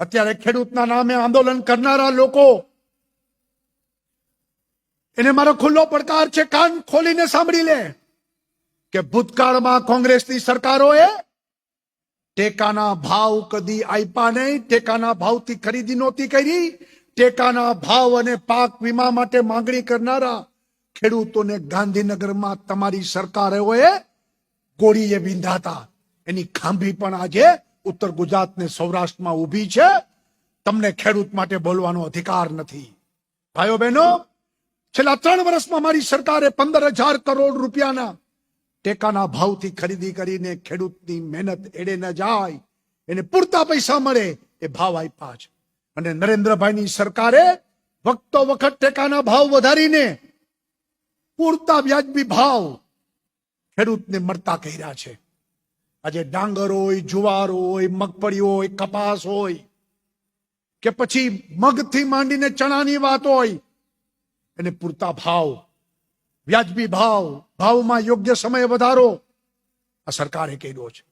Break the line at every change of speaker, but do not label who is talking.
અત્યારે ખેડૂતના નામે આંદોલન કરનારા લોકો, એને મારો ખુલ્લો પડકાર છે, કાન ખોલીને સાંભળી લે કે ભૂતકાળમાં કોંગ્રેસની સરકારોએ ટેકાના ભાવ કદી આપ્યા નહીં, ટેકાના ભાવથી ખરીદી નહોતી કરી, ટેકાના ભાવ અને પાક વીમા માટે માંગણી કરનારા ખેડૂતોને ગાંધીનગરમાં તમારી સરકારોએ ગોળીએ વિંધાતા. એની ખાંભી પણ આજે ઉત્તર ગુજરાત ને સૌરાષ્ટ્રમાં ઊભી છે, તમને ખેડૂત માટે બોલવાનો અધિકાર નથી. ભાઈઓ બહેનો, છેલ્લા ત્રણ વર્ષમાં મારી સરકારે પંદર હજાર કરોડ રૂપિયાના ટેકાના ભાવથી ખરીદી કરીને ખેડૂતની મહેનત એડે ન જાય, એને પૂરતા પૈસા મળે એ ભાવ આપ્યા છે. અને નરેન્દ્રભાઈની સરકારે વખતો વખત ટેકાના ભાવ વધારીને પૂરતા વ્યાજબી ભાવ ખેડૂતને મળતા કર્યા છે. આજે ડાંગર હોય, જુવાર હોય, મગફળી હોય, કપાસ હોય, કે પછી મગથી માંડીને ચણાની વાત હોય, એને પૂરતા ભાવ, વ્યાજબી ભાવ, ભાવમાં યોગ્ય સમય વધારો આ સરકારે કર્યો છે.